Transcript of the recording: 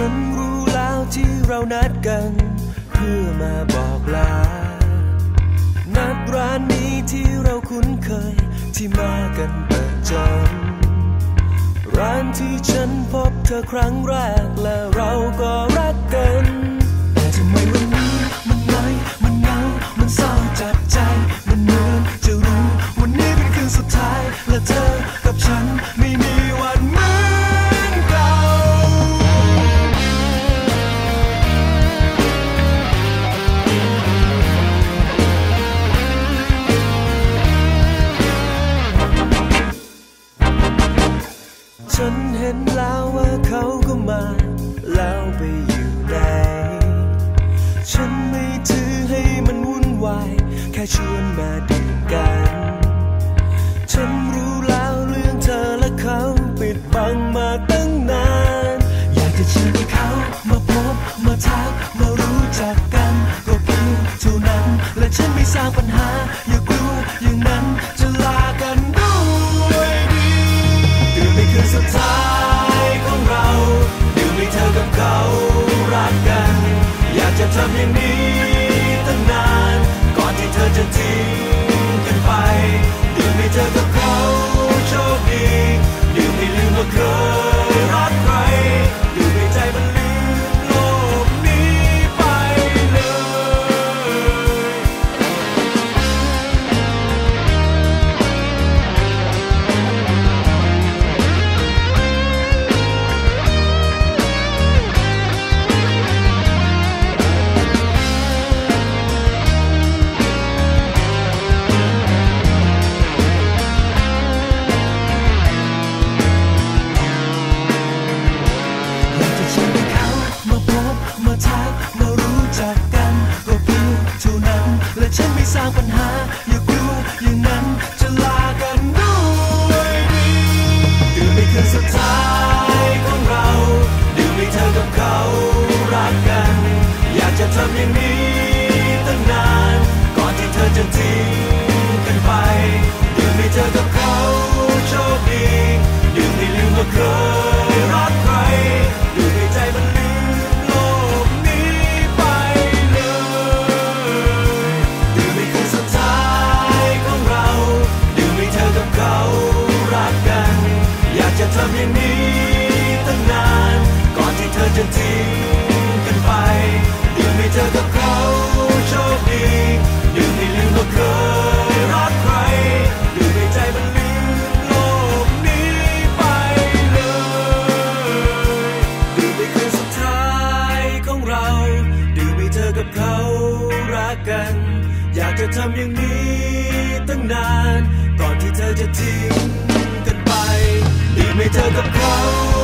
ฉันรู้แล้วที่เรานัดกัน เพื่อมาบอกลา นัดร้านนี้ที่เราคุ้นเคยที่มากันเประจำร้านที่ฉันพบเธอครั้งแรกและเราก็รักกัน คำปิดบังมา ปัญหา ธอทำอย่างนี้ตั้งนาน ก่อนที่เธอจะทิ้งกันไปดีไม่เธอกับเขา